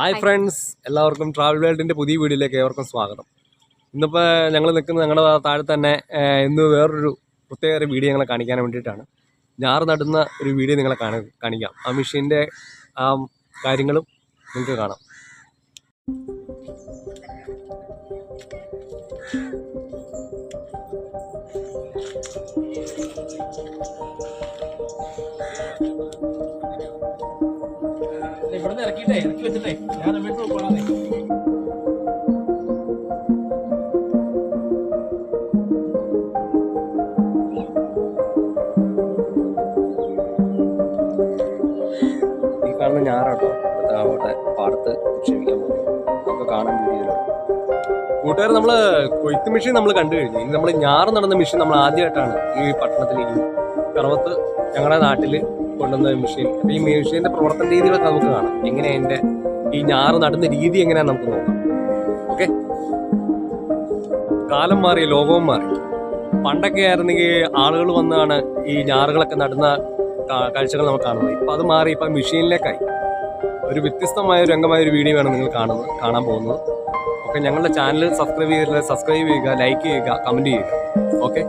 Hi friends എല്ലാവർക്കും travel വേൾഡിന്റെ പുതിയ വീഡിയോയിലേക്ക് ഏവർക്കും സ്വാഗതം. ഇന്നിപ്പോൾ ഞങ്ങൾ നിൽക്കുന്നത് ഞങ്ങളുടെ താഴെ തന്നെ ഇന്ന് വേറൊരു പ്രത്യേക ഒരു വീഡിയോ ഞങ്ങളെ കാണിക്കാൻ വേണ്ടിയിട്ടാണ്. ഞാറ് നടുന്ന ഒരു വീഡിയോ നിങ്ങളെ കാണി കാണിക്കാം. ആ മെഷീന്റെ ആ കാര്യങ്ങളും നിങ്ങൾക്ക് കാണാം. ഇവിടുന്ന് ഇറക്കിയിട്ടേ ഇറക്കി വെച്ചിട്ടേ. ഞാൻ വീട്ടിൽ പോകണേ ഈ കാണുന്ന ഞാറാട്ടോ. അവിടെ പാടത്ത് നിക്ഷേപിക്കാൻ പോകും നമുക്ക് കാണാൻ വീഡിയോയിലൂടെ കൂട്ടുകാർ നമ്മൾ കൊയ്ത്ത് മെഷീൻ നമ്മൾ കണ്ടു കഴിഞ്ഞു. ഇനി നമ്മൾ ഞാറ് നടന്ന മെഷീൻ നമ്മൾ ആദ്യമായിട്ടാണ് ഈ പട്ടണത്തിൽ ഈ കറവത്ത് ഞങ്ങളുടെ നാട്ടിൽ കൊണ്ടുവന്ന മെഷീൻ അപ്പോൾ ഈ മെഷീന്റെ പ്രവർത്തന രീതികളൊക്കെ നമുക്ക് കാണാം. എങ്ങനെയാണ് എന്റെ ഈ ഞാറ് നടുന്ന രീതി എങ്ങനെയാണെന്ന് നമുക്ക് നോക്കാം. ഓക്കെ? കാലം മാറി ലോകവും മാറി. പണ്ടൊക്കെ ആയിരുന്നെങ്കിൽ ആളുകൾ വന്നാണ് ഈ ഞാറുകളൊക്കെ നടുന്ന കാഴ്ചകൾ നമുക്ക് കാണുന്നത്. ഇപ്പം അത് മാറി ഇപ്പം മെഷീനിലേക്കായി ഒരു വ്യത്യസ്തമായ രംഗമായ ഒരു വീഡിയോ ആണ് നിങ്ങൾ കാണുന്നത് കാണാൻ പോകുന്നത്. ഓക്കെ ഞങ്ങളുടെ ചാനൽ സബ്സ്ക്രൈബ് ചെയ്തില്ല സബ്സ്ക്രൈബ് ചെയ്യുക ലൈക്ക് ചെയ്യുക കമന്റ് ചെയ്യുക. ഓക്കെ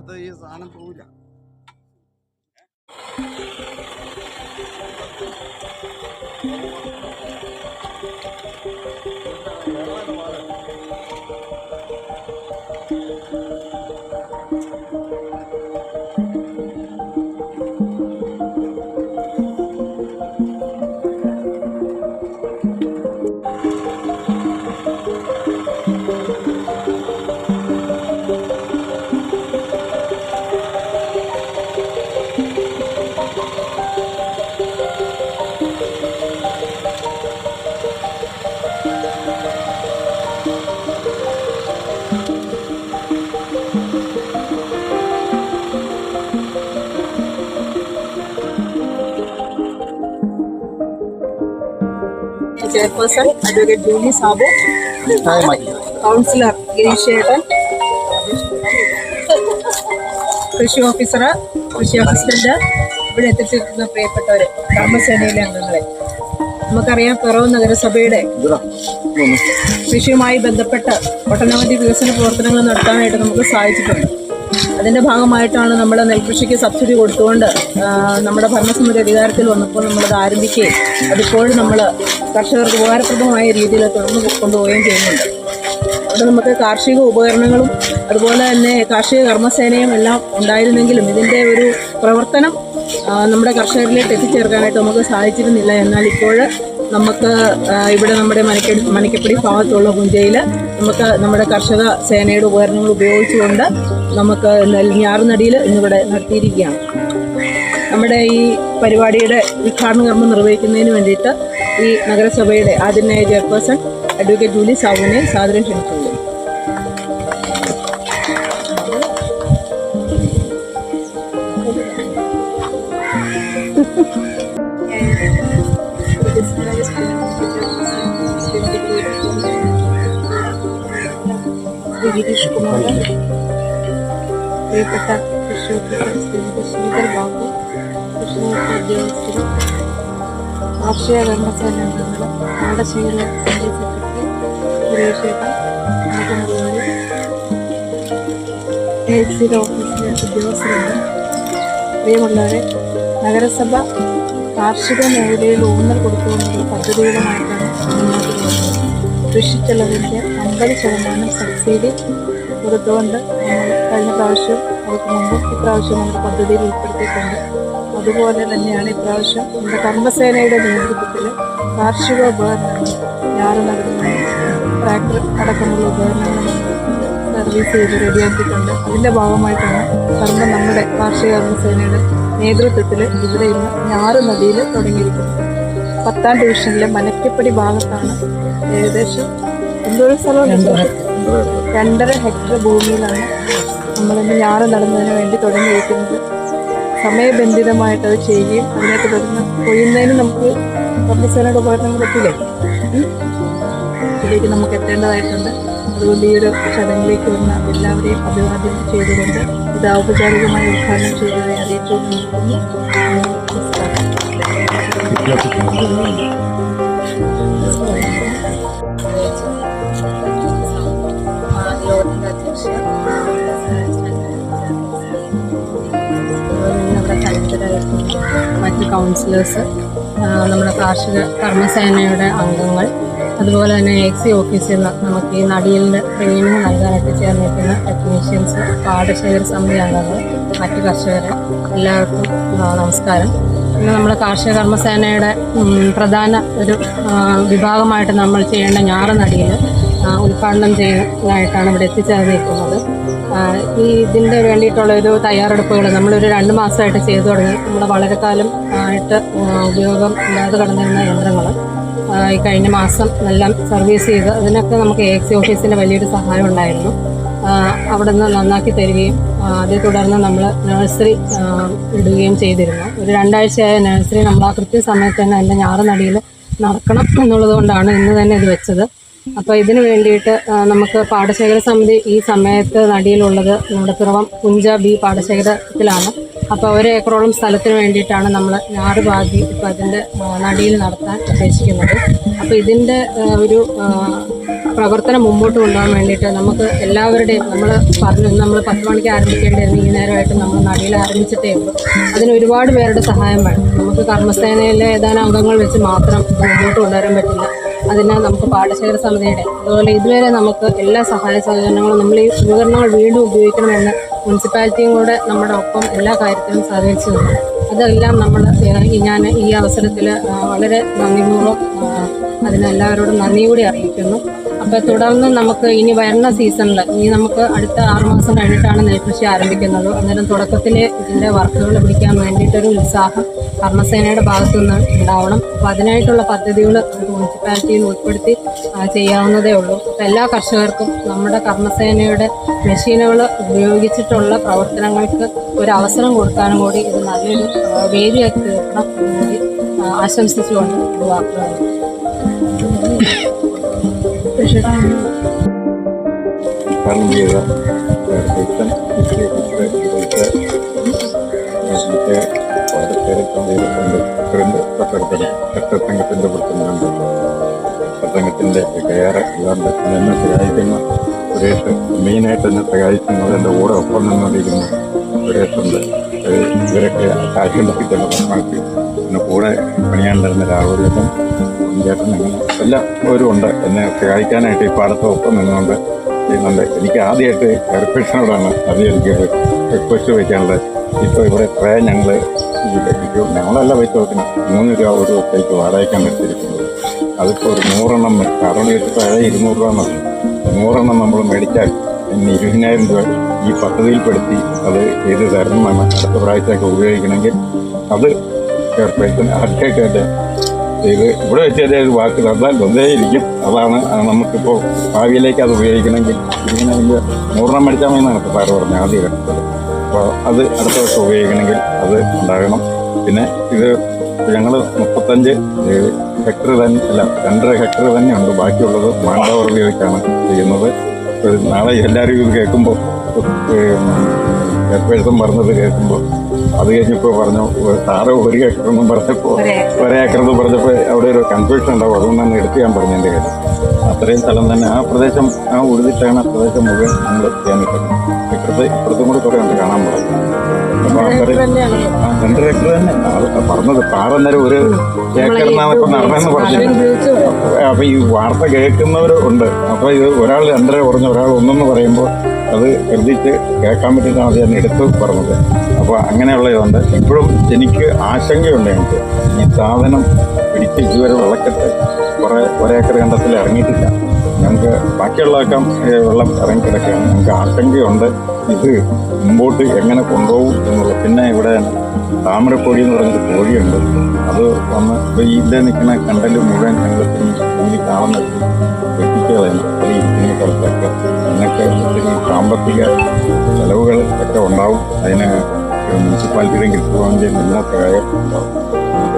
ജളിക്കാത്ത ഈ സാധനം പോവില്ല. Chairperson advocate Julie Sabu councillor ഗിരീഷേട്ടൻ കൃഷി ഓഫീസർ കൃഷി അസിസ്റ്റന്റ് ഇവിടെ എത്തിച്ചിരിക്കുന്ന പ്രിയപ്പെട്ടവരെ കർമ്മസേനയിലെ അംഗങ്ങളെ. നമുക്കറിയാം പിറവ് നഗരസഭയുടെ കൃഷിയുമായി ബന്ധപ്പെട്ട് ഒട്ടനവധി വികസന പ്രവർത്തനങ്ങൾ നടത്താനായിട്ട് നമുക്ക് സാധിച്ചിട്ടുണ്ട്. അതിന്റെ ഭാഗമായിട്ടാണ് നമ്മൾ നെൽകൃഷിക്ക് സബ്സിഡി കൊടുത്തുകൊണ്ട് നമ്മുടെ ഭരണസമിതി അധികാരത്തിൽ വന്നപ്പോൾ നമ്മളത് ആരംഭിക്കുകയും അതിപ്പോഴും നമ്മൾ കർഷകർക്ക് ഉപകാരപ്രദമായ രീതിയിൽ തുറന്നു കൊണ്ടുപോവുകയും ചെയ്യുന്നുണ്ട്. അവിടെ നമുക്ക് കാർഷിക ഉപകരണങ്ങളും അതുപോലെ തന്നെ കാർഷിക കർമ്മസേനയും എല്ലാം ഉണ്ടായിരുന്നെങ്കിലും ഇതിന്റെ ഒരു പ്രവർത്തനം നമ്മുടെ കർഷകരിലേക്ക് എത്തിച്ചേർക്കാനായിട്ട് നമുക്ക് സാധിച്ചിരുന്നില്ല. എന്നാൽ ഇപ്പോൾ നമുക്ക് ഇവിടെ നമ്മുടെ മനക്കടി മനക്കപ്പടി ഭാഗത്തുള്ള പുഞ്ചയിൽ നമുക്ക് നമ്മുടെ കർഷക സേനയുടെ ഉപകരണങ്ങൾ ഉപയോഗിച്ചുകൊണ്ട് നമുക്ക് ഞാറുനടിയിൽ ഇന്നിവിടെ നടത്തിയിരിക്കുകയാണ്. നമ്മുടെ ഈ പരിപാടിയുടെ ഉദ്ഘാടന കർമ്മം നിർവഹിക്കുന്നതിന് വേണ്ടിയിട്ട് ഈ നഗരസഭയുടെ ആദ്യനായ ചെയർപേഴ്സൺ അഡ്വക്കേറ്റ് ജൂലി സാബുവിനെ സാദരം ക്ഷണിച്ചുകൊള്ളു ഗിരീഷ് കുമാർ പ്രിയപ്പെട്ട കൃഷി ഓഫീസർ ശ്രീമതി ശ്രീധർ ബാബു കൃഷി വകുപ്പ് ഉദ്യോഗസ്ഥരും നമ്മുടെ ശീലം ഓഫീസിലെ ഉദ്യോഗസ്ഥരുണ്ട് പ്രിയമുള്ളവരെ നഗരസഭ കാർഷിക മേഖലയിൽ ഊന്നൽ കൊടുത്തുകൊണ്ടുള്ള പദ്ധതികളുമായിട്ടാണ് മുന്നോട്ട് കൃഷിച്ചെലവിന്റെ അമ്പത് ശതമാനം സബ്സിഡി കൊടുത്തുകൊണ്ട് നമ്മൾ കഴിഞ്ഞ പ്രാവശ്യം അവർക്ക് മുമ്പ് ഇപ്രാവശ്യം നമ്മുടെ പദ്ധതിയിൽ ഉൾപ്പെടുത്തിയിട്ടുണ്ട്. അതുപോലെ തന്നെയാണ് ഇപ്രാവശ്യം നമ്മുടെ കർമ്മസേനയുടെ നേതൃത്വത്തിൽ കാർഷിക ഉപകരണങ്ങൾ ഞാറ് നടത്തുന്നത്. ട്രാക്ടർ അടക്കമുള്ള ഉപകരണങ്ങൾ സർവീസ് ചെയ്ത് റെഡിയാക്കിയിട്ടുണ്ട്. അതിന്റെ ഭാഗമായിട്ടാണ് കർമ്മ നമ്മുടെ കാർഷിക കർമ്മസേനയുടെ നേതൃത്വത്തിൽ ഇവിടെ ഇന്ന് ഞാറ് നദിയിൽ തുടങ്ങിയിരിക്കുന്നത്. പത്താം ഡിവിഷനിലെ മനക്കപ്പടി ഭാഗത്താണ് ഏകദേശം എന്തോരം സ്ഥലം? രണ്ടര ഹെക്ടർ ഭൂമിയിലാണ് നമ്മളിന്ന് ഞാറ് നടുന്നതിന് വേണ്ടി തുടങ്ങിയിരിക്കുന്നത്. സമയബന്ധിതമായിട്ട് അത് ചെയ്യുകയും അതിനകത്ത് വരുന്ന കൊയ്യുന്നതിന് നമുക്ക് കർമ്മസേനയുടെ ഉപകരണങ്ങൾ എത്തില്ലേ? ഇതിലേക്ക് നമുക്ക് എത്തേണ്ടതായിട്ടുണ്ട്. അതുകൊണ്ട് ഈ ഒരു ചടങ്ങിലേക്ക് വന്ന എല്ലാവരെയും അഭിവാദ്യം ചെയ്തുകൊണ്ട് ഇത് ഔപചാരികമായി ഉദ്ഘാടനം ചെയ്തതായി അറിയിച്ചുകൊണ്ട് മറ്റ് കൗൺസിലേഴ്സ് നമ്മുടെ കാർഷിക കർമ്മസേനയുടെ അംഗങ്ങൾ അതുപോലെ തന്നെ എക്സി ഓഫീസിൽ നിന്ന് നമുക്ക് ഈ നടിയലിന്റെ ട്രെയിനിങ് നൽകാനൊക്കെ ചേർന്നിരിക്കുന്ന ടെക്നീഷ്യൻസ് പാടശേഖര സമിതി അംഗങ്ങൾ മറ്റ് കർഷകരെ എല്ലാവർക്കും നമസ്കാരം. പിന്നെ നമ്മൾ കാർഷിക കർമ്മസേനയുടെ പ്രധാന ഒരു വിഭാഗമായിട്ട് നമ്മൾ ചെയ്യേണ്ട ഞാറ് നടിയിൽ ഉദ്ഘാടനം ചെയ്യുന്നതായിട്ടാണ് ഇവിടെ എത്തിച്ചേർന്നിരിക്കുന്നത്. ഈ ഇതിന്റെ വേണ്ടിയിട്ടുള്ള ഒരു തയ്യാറെടുപ്പുകൾ നമ്മളൊരു രണ്ട് മാസമായിട്ട് ചെയ്തു തുടങ്ങി. നമ്മൾ വളരെ കാലം ആയിട്ട് ഉപയോഗം ഇല്ലാതെ കടന്നിരുന്ന യന്ത്രങ്ങൾ ഈ കഴിഞ്ഞ മാസം എല്ലാം സർവീസ് ചെയ്ത് അതിനൊക്കെ നമുക്ക് എ എക്സി ഓഫീസിന്റെ വലിയൊരു സഹായം ഉണ്ടായിരുന്നു. അവിടെ നിന്ന് നന്നാക്കി തരികയും അതേ തുടർന്ന് നമ്മൾ നഴ്സറി ഇടുകയും ചെയ്തിരുന്നു. ഒരു രണ്ടാഴ്ചയായ നഴ്സറി നമ്മൾ ആ കൃത്യസമയത്ത് തന്നെ അതിന്റെ ഞാറുനടിയിൽ നടക്കണം എന്നുള്ളത് കൊണ്ടാണ് ഇന്ന് തന്നെ ഇത് വെച്ചത്. അപ്പോൾ ഇതിന് വേണ്ടിയിട്ട് നമുക്ക് പാടശേഖര സമിതി ഈ സമയത്ത് നടിയിലുള്ളത് നമ്മുടെ പിറവം പുഞ്ച ബി പാടശേഖരത്തിലാണ്. അപ്പോൾ ഒരു ഏക്കറോളം സ്ഥലത്തിന് വേണ്ടിയിട്ടാണ് നമ്മൾ ഞാറ് പാകി ഇപ്പോൾ അതിന്റെ നടിയിൽ നടത്താൻ ഉദ്ദേശിക്കുന്നത്. അപ്പോൾ ഇതിന്റെ ഒരു പ്രവർത്തനം മുമ്പോട്ട് കൊണ്ടുപോകാൻ വേണ്ടിയിട്ട് നമുക്ക് എല്ലാവരുടെയും നമ്മൾ പറഞ്ഞു നമ്മൾ പത്ത് മണിക്ക് ആരംഭിക്കേണ്ടിയിരുന്നു ഈ നേരമായിട്ട് നമ്മൾ നടിയിൽ ആരംഭിച്ചിട്ടേ ഉള്ളൂ. അതിന് ഒരുപാട് പേരുടെ സഹായം വേണം. നമുക്ക് കർമ്മസേനയിലെ ഏതാനും അംഗങ്ങൾ വെച്ച് മാത്രം മുമ്പോട്ട് കൊണ്ടുവരാൻ പറ്റില്ല. അതിന് നമുക്ക് പാടശേഖര സമിതിയുടെ അതുപോലെ ഇതുവരെ നമുക്ക് എല്ലാ സഹായ സഹകരണങ്ങളും നമ്മൾ ഈ ഉപകരണങ്ങൾ വീണ്ടും ഉപയോഗിക്കണമെന്ന് മുനിസിപ്പാലിറ്റിയും കൂടെ നമ്മുടെ ഒപ്പം എല്ലാ കാര്യത്തിലും സഹകരിച്ചു അതെല്ലാം നമ്മൾ ഞാൻ ഈ അവസരത്തിൽ വളരെ നന്ദിപൂർവം അതിനെല്ലാവരോടും നന്ദിയോടെ അറിയിക്കുന്നു. അപ്പോൾ തുടർന്ന് നമുക്ക് ഇനി വരുന്ന സീസണിൽ ഇനി നമുക്ക് അടുത്ത ആറുമാസം കഴിഞ്ഞിട്ടാണ് നെൽകൃഷി ആരംഭിക്കുന്നത്. അന്നേരം തുടക്കത്തിൽ ഇതിന്റെ വർക്കുകൾ പിടിക്കാൻ വേണ്ടിയിട്ടൊരു ഉത്സാഹം കർമ്മസേനയുടെ ഭാഗത്തു നിന്ന് ഉണ്ടാവണം. അപ്പോൾ അതിനായിട്ടുള്ള പദ്ധതികൾ മുനിസിപ്പാലിറ്റിയിൽ ഉൾപ്പെടുത്തി ചെയ്യാവുന്നതേ ഉള്ളൂ. അപ്പോൾ എല്ലാ കർഷകർക്കും നമ്മുടെ കർമ്മസേനയുടെ മെഷീനുകൾ ഉപയോഗിച്ചിട്ടുള്ള പ്രവർത്തനങ്ങൾക്ക് ഒരു അവസരം കൊടുക്കാനും കൂടി ഇത് നല്ലൊരു വേദിയാക്കി തീർക്കണം എന്നുകൂടി ആശംസിച്ചുകൊണ്ട് വാക്കുകൾ ഉദ്ഘാടനം ചെയ്ത ഇവിടുത്തെ മറ്റേ ഓരോരുത്തരെ ചെയ്തിട്ടുണ്ട് പ്രസിഡന്റ് തൊട്ടടുത്ത ചട്ടസംഘത്തിന്റെ പ്രസിഡന്റുണ്ട് ചട്ടസംഘത്തിന്റെ കയറ് പിന്നെ എന്നെ സഹായിക്കുന്ന സുരേഷ് മെയിനായിട്ട് എന്നെ സഹായിക്കുന്നത് എന്റെ കൂടെ ഒപ്പം നിന്നുകൊണ്ടിരിക്കുന്നു സുരേഷുണ്ട് ഇവരൊക്കെ കാശുണ്ടാക്കി തന്നെ ഭക്ഷണമാക്കി പിന്നെ കൂടെ പണിയാണ്ടിരുന്ന രാഹുലിപ്പം ചേട്ടൻ അങ്ങനെ എല്ലാവരും ഉണ്ട്. എന്നെ സഹായിക്കാനായിട്ട് ഈ പാടത്ത് ഒപ്പം നിന്നുകൊണ്ട് ചെയ്യുന്നുണ്ട്. എനിക്ക് ആദ്യമായിട്ട് റിക്വസ്റ്റിനോടാണ് ആദ്യം എനിക്ക് റിക്വസ്റ്റ് വയ്ക്കാനുള്ളത് ഇപ്പോൾ ഇവിടെ കുറേ ഞങ്ങൾ ലഭിക്കും ഞങ്ങളല്ല പൈസ വെക്കുന്നത് മൂന്ന് രൂപ ഒരു ദിവസത്തേക്ക് വാടകയ്ക്കാൻ എടുത്തിരിക്കുന്നത്. അതിപ്പോൾ ഒരു നൂറെണ്ണം കാരണം വെച്ചിട്ട് പഴയ ഇരുന്നൂറ് രൂപ മതി നൂറെണ്ണം നമ്മൾ മേടിച്ചാൽ ഇനി ഇരുപതിനായിരം രൂപ ഈ പദ്ധതിയിൽപ്പെടുത്തി അത് ചെയ്ത് തരണമെന്ന് അടുത്ത പ്രാവശ്യമൊക്കെ ഉപയോഗിക്കണമെങ്കിൽ അത് അടുത്തായിട്ട് ആദ്യമായിട്ട് ഇത് ഇവിടെ വെച്ച് തന്നെ ഒരു വാക്ക് തന്നാൽ തന്നേയിരിക്കും അതാണ് നമുക്കിപ്പോൾ ഭാവിയിലേക്ക് അത് ഉപയോഗിക്കണമെങ്കിൽ ഇങ്ങനെ വലിയ നൂറെണ്ണം മേടിച്ചാൽ മതി എന്നാണ് ഇപ്പോൾ പറഞ്ഞത് ആദ്യ ഘട്ടത്തിൽ അപ്പോൾ അത് അടുത്ത വർഷം ഉപയോഗിക്കണമെങ്കിൽ അത് ഉണ്ടാകണം. പിന്നെ ഇത് ഞങ്ങൾ മുപ്പത്തഞ്ച് ഹെക്ടർ തന്നെ അല്ല രണ്ടര ഹെക്ടർ തന്നെയുണ്ട്. ബാക്കിയുള്ളത് മാൻപവർ ഉപയോഗിച്ചാണ് ചെയ്യുന്നത്. നാളെ എല്ലാവരും ഇത് കേൾക്കുമ്പോൾ എപ്പോഴും പറഞ്ഞത് കേൾക്കുമ്പോൾ അത് കഴിഞ്ഞപ്പോൾ പറഞ്ഞു സാറ് ഒരു ഏക്കർ എന്നും പറഞ്ഞപ്പോൾ ഒരു ഏക്കർ എന്ന് പറഞ്ഞപ്പോൾ അവിടെ ഒരു കൺഫ്യൂഷൻ ഉണ്ടാവും. അതുകൊണ്ടാണ് എടുത്ത് ഞാൻ പറഞ്ഞു എന്റെ കാര്യം. അത്രയും സ്ഥലം തന്നെ. ആ പ്രദേശം ആ ഉഴുതിട്ടാണ് ആ പ്രദേശം മുഴുവൻ നമ്മൾ ചെയ്യാൻ പറ്റുന്നത്. ഇപ്പുറത്ത് ഇപ്പുറത്തും കൂടി കുറേ ഉണ്ട് കാണാൻ പറഞ്ഞു അപ്പോൾ അത്രയും ആ, രണ്ടര ഏക്കർ തന്നെ. പറഞ്ഞത് പാറന്നേരം ഒരു ഏക്കർ എന്നാണ് ഇപ്പം നടന്നതെന്ന് പറഞ്ഞു അപ്പോൾ ഈ വാർത്ത കേൾക്കുന്നവർ ഉണ്ട്. അപ്പോൾ ഇത് ഒരാൾ രണ്ടര കുറഞ്ഞ ഒരാൾ ഒന്നെന്ന് പറയുമ്പോൾ അത് ശ്രദ്ധിച്ച് കേൾക്കാൻ പറ്റിയിട്ടാണ് അത് ഞാൻ എടുത്ത് പറഞ്ഞത്. അപ്പോൾ അങ്ങനെയുള്ള ഇതുണ്ട് ഇപ്പോഴും എനിക്ക് ആശങ്കയുണ്ട് എനിക്ക്. ഈ സാധനം പിടിച്ച് ഇതുവരെ വിളക്കത്ത് കുറേ ഒരേക്കർ കണ്ടത്തിൽ ഇറങ്ങിയിട്ടില്ല. ഞങ്ങൾക്ക് ബാക്കിയുള്ളതൊക്കെ വെള്ളം ഇറങ്ങിക്കിടക്കുകയാണ് ഞങ്ങൾക്ക് ആശങ്കയുണ്ട്. ഇത് മുമ്പോട്ട് എങ്ങനെ കൊണ്ടുപോകും എന്നുള്ളത്. പിന്നെ ഇവിടെ താമരക്കോഴി എന്ന് പറഞ്ഞൊരു കോഴിയുണ്ട്. അത് വന്ന് ഇപ്പോൾ ഈ ഇതിൽ നിൽക്കുന്ന കണ്ടൽ മുഴുവൻ ഞങ്ങൾ ഈ കാണുന്നത് എത്തിക്കുകയാണ് ഈ ഇരിക്കുന്ന സ്ഥലത്തൊക്കെ അതിനൊക്കെ ഒത്തിരി സാമ്പത്തിക ചെലവുകൾ ഒക്കെ ഉണ്ടാവും. അതിന് മുനിസിപ്പാലിറ്റിയുടെ കിട്ടുവാന്റെ എല്ലാ സഹായം ഉണ്ടാവും.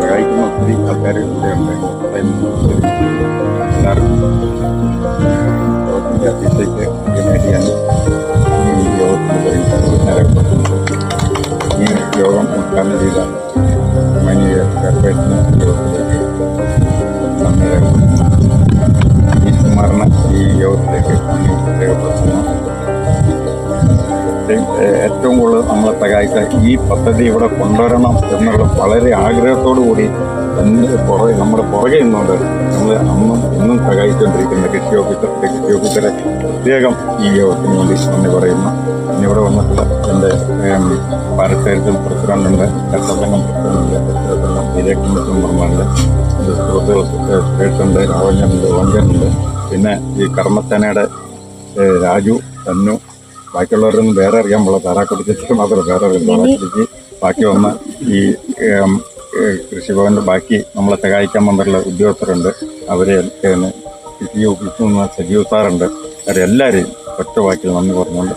സഹായിക്കുന്ന ഒത്തിരി ആൾക്കാർ ഇവിടെയുണ്ട് അതിന് ഒത്തിരി എല്ലാവർക്കും യോഗത്തിന്റെ അധ്യക്ഷയ്ക്ക് നേടിയാണ് ഈ യോഗത്തിൽ നിരക്കപ്പെട്ടത് ഈ യോഗം ഉദ്ഘാടനം ചെയ്ത മാനീയ ചെയർപേഴ്സണ് യോഗത്തിലേക്ക് നന്ദി രേഖപ്പെടുത്തുന്നു ഈ കുമാറിന് ഈ യോഗത്തിലേക്ക് നന്ദി രേഖപ്പെടുത്തുന്നു. ഏറ്റവും ഏറ്റവും കൂടുതൽ നമ്മളെ സഹായിച്ച ഈ പദ്ധതി ഇവിടെ കൊണ്ടുവരണം എന്നുള്ള വളരെ ആഗ്രഹത്തോടു കൂടി പുറകെ നമ്മുടെ പുറകെ നിന്നുകൊണ്ട് നമ്മൾ അന്നും ഇന്നും സഹായിച്ചുകൊണ്ടിരിക്കുന്ന കൃഷി ഓഫീസറിന്റെ കൃഷി ഓഫീസറെ പ്രത്യേകം ഈ യോഗത്തിന് വേണ്ടി നന്ദി പറയുന്നു. ഇവിടെ വന്നിട്ടുള്ള എന്റെ പാരത്തേരത്തിൽ പ്രസിഡന്റുണ്ട് ചട്ടസംഘം പ്രസിഡന്റുണ്ട് വിജയ് മെമ്പർമാരുണ്ട് സുരേഷുണ്ട് രാവഞ്ഞനുണ്ട് ഓഞ്ചനുണ്ട് പിന്നെ ഈ കർമ്മസേനയുടെ രാജു തന്നു ബാക്കിയുള്ളവരൊന്നും വേറെ അറിയാൻ പാടില്ല. താരാക്കുടിച്ചിട്ട് മാത്രമേ മാത്രം വേറെ അറിയാം താറാക്കുടിക്ക് ബാക്കി വന്ന ഈ കൃഷിഭവന്റെ ബാക്കി നമ്മളെ സഹായിക്കാൻ വന്നിട്ടുള്ള ഉദ്യോഗസ്ഥരുണ്ട്. അവരെ കൃഷി ഓഫീസിൽ നിന്ന് സജീവ് സാറുണ്ട് അവരെല്ലാവരെയും ഒറ്റ വാക്കിൽ നന്ദി പറഞ്ഞുകൊണ്ട്